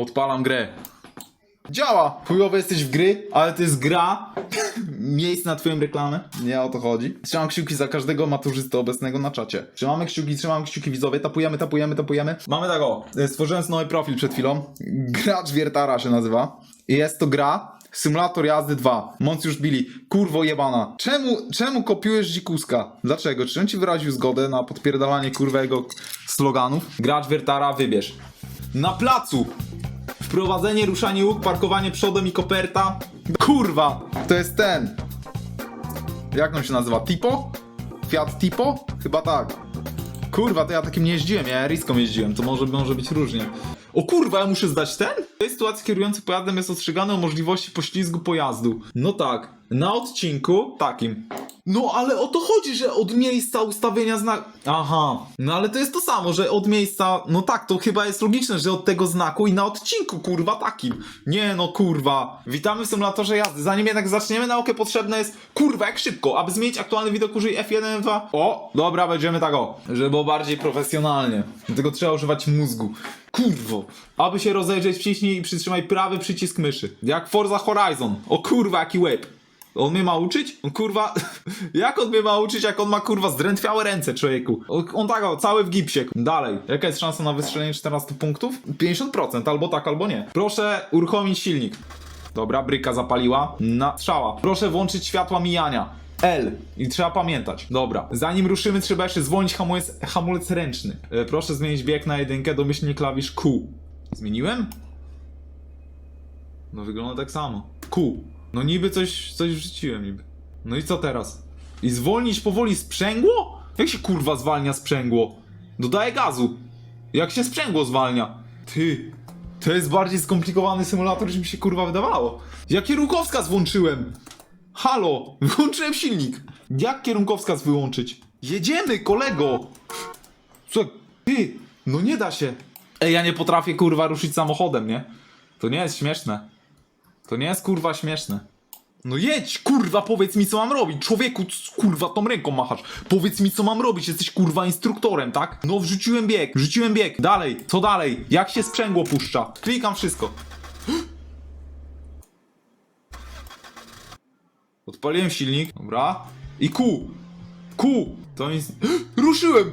Odpalam grę. Działa! Chujowy jesteś w gry, ale to jest gra. Miejsce na twoją reklamę. Nie o to chodzi. Trzymam kciuki za każdego maturzystę obecnego na czacie. Trzymamy kciuki, trzymamy kciuki widzowie. Tapujemy, tapujemy, tapujemy. Mamy tak o. e, Stworzyłem nowy profil przed chwilą. Gracz Wiertara się nazywa. Jest to gra Symulator jazdy 2. Mąc już bili. Kurwo jebana. Czemu, czemu kopiujesz dzikuska? Dlaczego? Czy on ci wyraził zgodę na podpierdalanie kurwego sloganów? Gracz Wiertara, wybierz. Na placu! Wprowadzenie, ruszanie łuk, parkowanie przodem i koperta. Kurwa! To jest ten. Jak on się nazywa? Tipo? Fiat Tipo? Chyba tak. Kurwa, to ja takim nie jeździłem, ja riską jeździłem, to może, może być różnie. O kurwa, ja muszę zdać ten? W tej sytuacji kierujący pojazdem jest ostrzegany o możliwości poślizgu pojazdu. No tak, na odcinku takim. No ale o to chodzi, że od miejsca ustawienia znaku. Aha, no ale to jest to samo, że od miejsca. No tak, to chyba jest logiczne, że od tego znaku i na odcinku, kurwa, takim. Nie no, kurwa. Witamy w symulatorze jazdy. Zanim jednak zaczniemy naukę, potrzebne jest. Kurwa, jak szybko. Aby zmienić aktualny widok, użyj F1, F2. O, dobra, będziemy tak o. Żeby było bardziej profesjonalnie. Dlatego trzeba używać mózgu. Kurwo. Aby się rozejrzeć, wciśnij i przytrzymaj prawy przycisk myszy. Jak Forza Horizon. O kurwa, jaki łeb. On mnie ma uczyć? On kurwa. Jak on mnie ma uczyć, jak on ma kurwa zdrętwiałe ręce, człowieku? O, On tak, o, cały w gipsie. Dalej. Jaka jest szansa na wystrzelenie 14 punktów? 50%, albo tak, albo nie. Proszę uruchomić silnik. Dobra, bryka zapaliła. Na strzała. Proszę włączyć światła mijania. L. I trzeba pamiętać. Dobra. Zanim ruszymy, trzeba jeszcze zwolnić hamulec, hamulec ręczny. E, proszę zmienić bieg na jedynkę, domyślnie klawisz Q. Zmieniłem? No wygląda tak samo. Q. No niby coś, coś wrzuciłem niby. No i co teraz? I zwolnić powoli sprzęgło? Jak się kurwa zwalnia sprzęgło? Dodaję gazu. Jak się sprzęgło zwalnia? Ty. To jest bardziej skomplikowany symulator niż mi się kurwa wydawało. Jak kierunkowskaz włączyłem? Halo, wyłączyłem silnik. Jak kierunkowskaz wyłączyć? Jedziemy, kolego! Co? Ty, no nie da się. Ej, ja nie potrafię kurwa ruszyć samochodem, nie? To nie jest śmieszne. To nie jest kurwa śmieszne. No jedź, kurwa, powiedz mi co mam robić. Człowieku, kurwa, tą ręką machasz. Powiedz mi co mam robić, jesteś kurwa instruktorem, tak? No wrzuciłem bieg, wrzuciłem bieg. Dalej, co dalej? Jak się sprzęgło puszcza? Klikam wszystko. Odpaliłem silnik, dobra. I kół. Kół. To jest... Ruszyłem!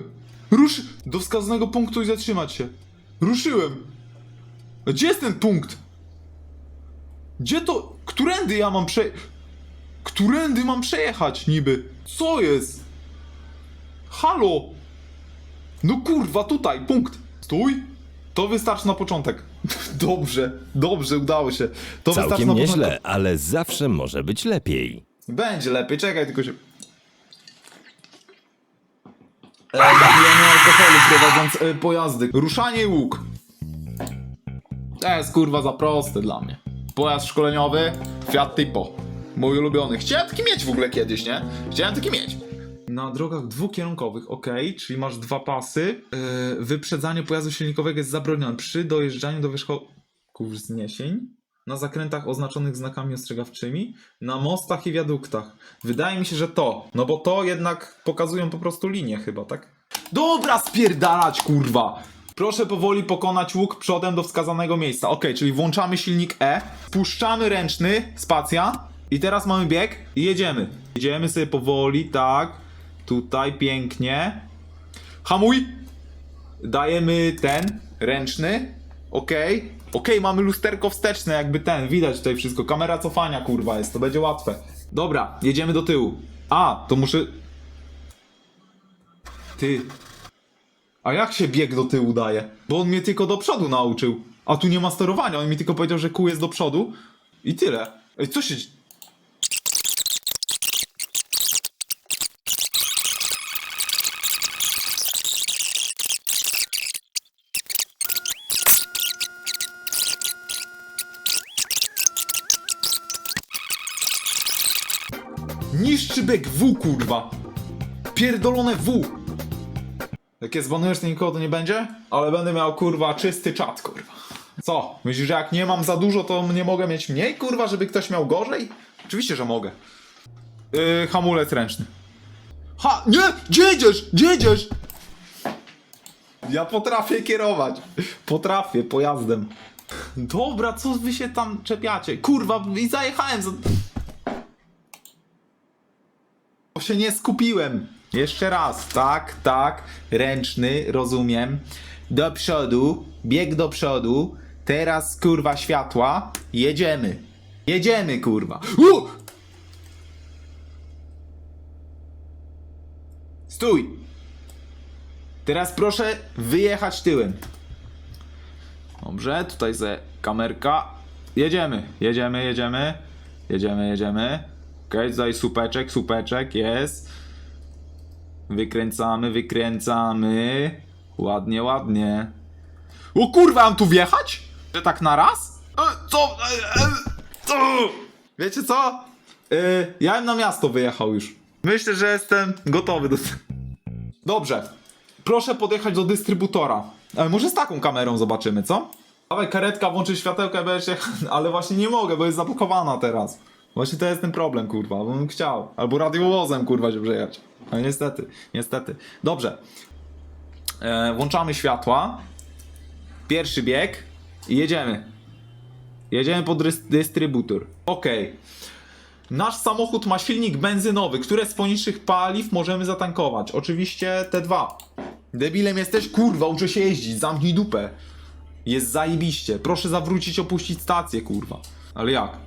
Ruszy... Do wskazanego punktu i zatrzymać się. Ruszyłem. Gdzie jest ten punkt? Gdzie to? Którędy ja mam prze... Którędy mam przejechać niby? Co jest? Halo? No kurwa, tutaj, punkt. Stój. To wystarczy na początek. dobrze, dobrze, udało się. To wystarczy Całkiem na nieźle, początek. ale zawsze może być lepiej. Będzie lepiej, czekaj, tylko się... E, napijanie alkoholu prowadząc e, pojazdy. Ruszanie i łuk. To jest kurwa za proste dla mnie. Pojazd szkoleniowy, Fiat Tipo. Mój ulubiony. Chciałem taki mieć w ogóle kiedyś, nie? Chciałem taki mieć. Na drogach dwukierunkowych, ok, czyli masz dwa pasy. Yy, wyprzedzanie pojazdu silnikowego jest zabronione przy dojeżdżaniu do wierzchołków wzniesień, na zakrętach oznaczonych znakami ostrzegawczymi, na mostach i wiaduktach. Wydaje mi się, że to, no bo to jednak pokazują po prostu linię chyba, tak? Dobra, spierdalać, kurwa! Proszę powoli pokonać łuk przodem do wskazanego miejsca. Ok, czyli włączamy silnik E, puszczamy ręczny, spacja i teraz mamy bieg i jedziemy. Jedziemy sobie powoli, tak. Tutaj pięknie. Hamuj! Dajemy ten, ręczny. Okej. Okej, mamy lusterko wsteczne, jakby ten, widać tutaj wszystko. Kamera cofania, kurwa, jest, to będzie łatwe. Dobra, jedziemy do tyłu. A, to muszę... Ty. A jak się bieg do tyłu daje? Bo on mnie tylko do przodu nauczył. A tu nie ma sterowania, on mi tylko powiedział, że kół jest do przodu. I tyle. Ej, co się... Niszczy bieg W, kurwa. Pierdolone W. Jak je zbanujesz, to nikogo to nie będzie? Ale będę miał, kurwa, czysty czat, kurwa. Co? Myślisz, że jak nie mam za dużo, to nie mogę mieć mniej, kurwa, żeby ktoś miał gorzej? Oczywiście, że mogę. Yy, hamulec ręczny. Ha! Nie! Gdzie jedziesz? Gdzie jedziesz? Ja potrafię kierować. Potrafię pojazdem. Dobra, co wy się tam czepiacie? Kurwa, i zajechałem za... Bo się nie skupiłem. Jeszcze raz, tak, tak, ręczny, rozumiem. Do przodu, bieg do przodu. Teraz kurwa światła. Jedziemy. Jedziemy kurwa. U! Stój. Teraz proszę wyjechać tyłem. Dobrze, tutaj ze kamerka. Jedziemy, jedziemy, jedziemy. Jedziemy, jedziemy. Okej, tutaj supeczek, supeczek, jest. Wykręcamy, wykręcamy. Ładnie, ładnie. O kurwa, mam tu wjechać? Że tak na raz? E, co? E, e, co? Wiecie co? Ja bym na miasto wyjechał już. Myślę, że jestem gotowy do... Dobrze. Proszę podjechać do dystrybutora. Może z taką kamerą zobaczymy, co? Dawaj karetka, włączy światełkę, będziesz ale właśnie nie mogę, bo jest zablokowana teraz. Właśnie to jest ten problem, kurwa, bym chciał. Albo radiowozem, kurwa, się przejechać. Ale niestety, niestety. Dobrze. E, włączamy światła. Pierwszy bieg i jedziemy. Jedziemy pod dys- dystrybutor. Okej. Nasz samochód ma silnik benzynowy, które z poniższych paliw możemy zatankować. Oczywiście te dwa. Debilem jesteś? Kurwa, uczę się jeździć, zamknij dupę. Jest zajebiście. Proszę zawrócić, opuścić stację, kurwa. Ale jak?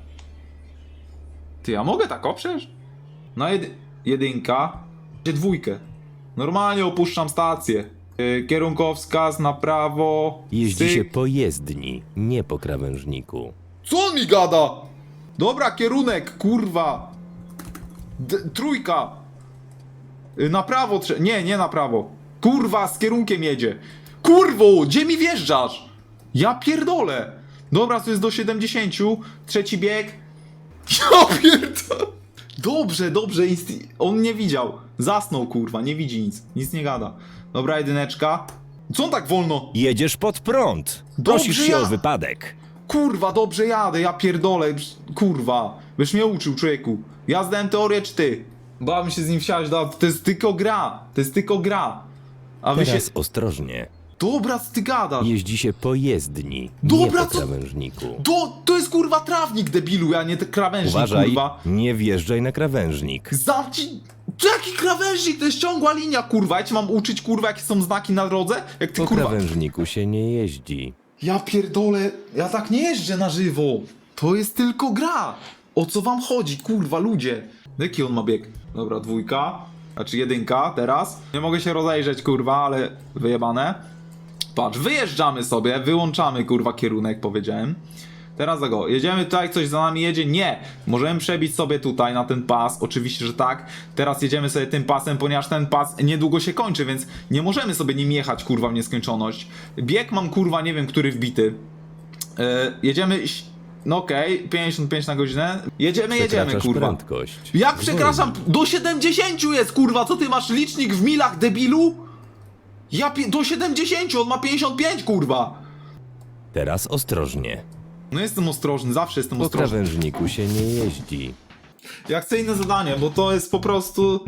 Ty, ja mogę tak oprzeć? Na jedy jedynka. Gdzie dwójkę? Normalnie opuszczam stację. Yy, kierunkowskaz na prawo. Jeździ cyk. się po jezdni, nie po krawężniku. Co on mi gada? Dobra, kierunek, kurwa. D trójka. Y, Na prawo, trze- nie, nie na prawo. Kurwa, z kierunkiem jedzie. Kurwo, gdzie mi wjeżdżasz? Ja pierdolę. Dobra, to jest do 70. Trzeci bieg. Ja pierdolę. Dobrze, dobrze, insti- on nie widział. Zasnął, kurwa, nie widzi nic. Nic nie gada. Dobra, jedyneczka. Co on tak wolno? Jedziesz pod prąd! Dobrze, Prosisz się ja- o wypadek. Kurwa, dobrze jadę, ja pierdolę, kurwa. Byś mnie uczył, człowieku. Ja zdałem teorię, czy ty? Bałem się z nim wsiąść, to jest tylko gra. To jest tylko gra. A wy Teraz się... ostrożnie. Dobra, ty gadasz? Jeździ się po jezdni, Dobra, nie po co- krawężniku. To, to jest kurwa trawnik, debilu, a nie te krawężnik, Uważaj, kurwa. nie wjeżdżaj na krawężnik. Zamknij... To jaki krawężnik? To jest ciągła linia, kurwa. Ja cię mam uczyć, kurwa, jakie są znaki na drodze? Jak ty, Po kurwa... krawężniku się nie jeździ. Ja pierdolę, ja tak nie jeżdżę na żywo. To jest tylko gra. O co wam chodzi, kurwa, ludzie? Jaki on ma bieg? Dobra, dwójka. Znaczy jedynka teraz. Nie mogę się rozejrzeć, kurwa, ale wyjebane. Patrz, wyjeżdżamy sobie, wyłączamy, kurwa, kierunek, powiedziałem. Teraz go, jedziemy tutaj, coś za nami jedzie? Nie! Możemy przebić sobie tutaj na ten pas, oczywiście, że tak. Teraz jedziemy sobie tym pasem, ponieważ ten pas niedługo się kończy, więc nie możemy sobie nim jechać, kurwa, w nieskończoność. Bieg mam, kurwa, nie wiem, który wbity. E, jedziemy, no okej, 55 na godzinę. Jedziemy, jedziemy, kurwa. prędkość. Jak przepraszam, do 70 jest, kurwa, co ty masz licznik w milach, debilu? Ja do 70, on ma 55, kurwa. Teraz ostrożnie. No jestem ostrożny, zawsze jestem Po ostrożny. krawężniku się nie jeździ. Ja chcę inne zadanie, bo to jest po prostu.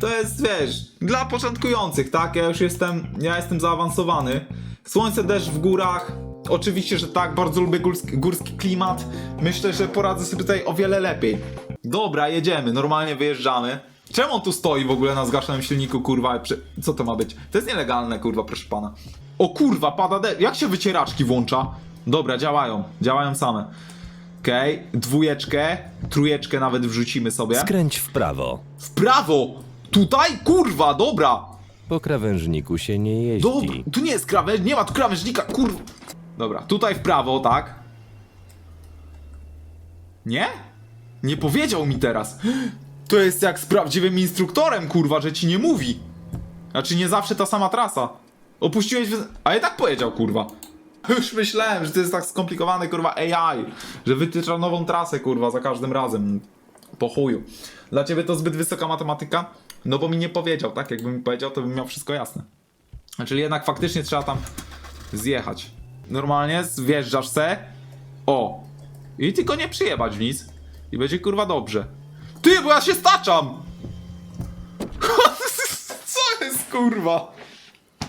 To jest, wiesz, dla początkujących, tak? Ja już jestem. Ja jestem zaawansowany. Słońce, deszcz w górach. Oczywiście, że tak, bardzo lubię górski, górski klimat. Myślę, że poradzę sobie tutaj o wiele lepiej. Dobra, jedziemy, normalnie wyjeżdżamy. Czemu on tu stoi w ogóle na zgaszonym silniku, kurwa? Prze- Co to ma być? To jest nielegalne, kurwa, proszę pana. O kurwa, pada de... Jak się wycieraczki włącza? Dobra, działają. Działają same. Okej, dwójeczkę, trójeczkę nawet wrzucimy sobie. Skręć w prawo. W prawo! Tutaj? Kurwa, dobra! Po krawężniku się nie Dobra, jeździ. tu nie jest krawędź, nie ma tu krawężnika, kurwa. Dobra, tutaj w prawo, tak? Nie? Nie powiedział mi teraz. To jest jak z prawdziwym instruktorem, kurwa, że ci nie mówi. Znaczy nie zawsze ta sama trasa. Opuściłeś... A i tak powiedział, kurwa. Już myślałem, że to jest tak skomplikowane, kurwa, AI. Że wytycza nową trasę, kurwa, za każdym razem. Po chuju. Dla ciebie to zbyt wysoka matematyka? No bo mi nie powiedział, tak? Jakby mi powiedział, to bym miał wszystko jasne. Czyli jednak faktycznie trzeba tam zjechać. Normalnie zjeżdżasz se. O. I tylko nie przyjebać w nic. I będzie kurwa dobrze. Ty, bo ja się staczam! Co jest kurwa?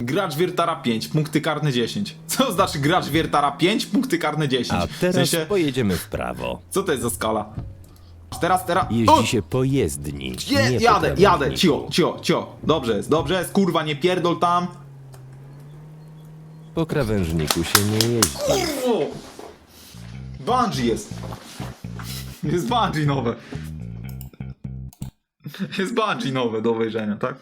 Gracz Wiertara 5, punkty karne 10. Co znaczy gracz Wiertara 5, punkty karne 10? A w teraz sensie, pojedziemy w prawo. co to jest za skala? Teraz, teraz... Jeździ O! się po jezdni. Je, nie po jadę, jadę, krawężniku. cio, cio, cio. Dobrze jest, dobrze jest, kurwa, nie pierdol tam. Po krawężniku się nie jeździ. O! Bungee jest. Jest bungee nowe. Jest bungee nowe do obejrzenia, tak?